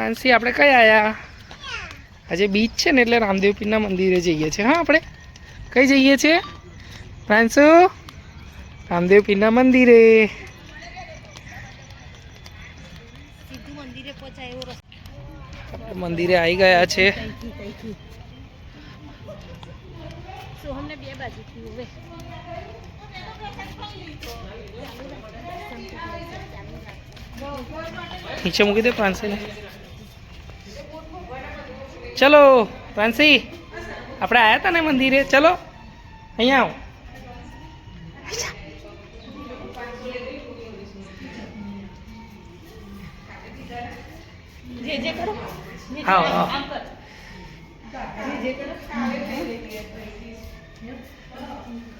ફ્રાન્સી આપણે કઈ આવ્યા આજે બીચ છે ને એટલે રામદેવ પીરના મંદિરે જઈએ છીએ. હા આપણે કઈ જઈએ છીએ? ફ્રાન્સુ રામદેવ પીરના મંદિરે મંદિરે આવી ગયા છે. નીચે મૂકી દે ફ્રાન્સીને ચલો ફ્રાન્સી આપણે આવ્યા હતા ને મંદિરે? ચલો અહીંયા આવો. જે જે કરો. આવો આવો મમ્મીને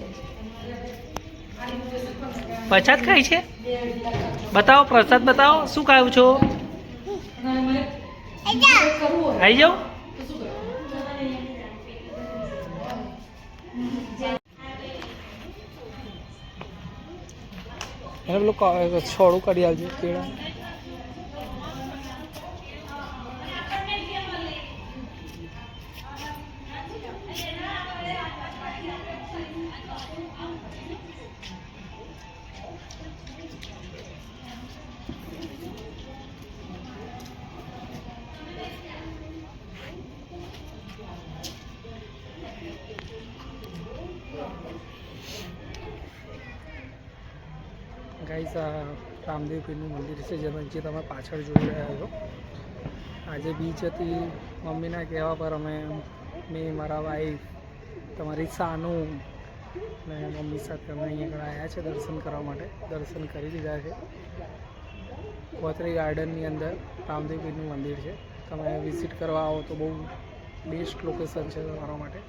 પ્રસાદ ખાય છે? બતાવો, પ્રસાદ બતાવો. શું ખાયું છો? આવી જાઓ. એને પેલું છોડું કરી આવજો કેળા. ગાઈસ, આ રામદેવ પીરનું મંદિર છે જેમાં જે તમે પાછળ જોઈ રહ્યા છો. આજે બીચ હતી, મમ્મીના કહેવા પર અમે મેં મારા વાઈફ તમારી સાનું ને મમ્મી સાથે અમે અહીંયા આવ્યા છે દર્શન કરવા માટે. દર્શન કરી લીધા છે. કોતરી ગાર્ડનની અંદર રામદેવ પીરનું મંદિર છે. તમે વિઝિટ કરવા આવો તો બહુ બેસ્ટ લોકેશન છે તમારા માટે.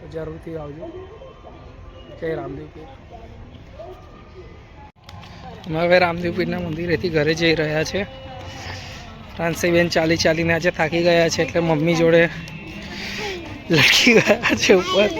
તો જરૂરથી આવજો. જય રામદેવ પીર. અમે હવે રામદેવ પીરના મંદિરેથી ઘરે જઈ રહ્યા છે. રાનસીબેન ચાલી ચાલીને આજે થાકી ગયા છે એટલે મમ્મી જોડે લટકી ગયા છે ઉપર.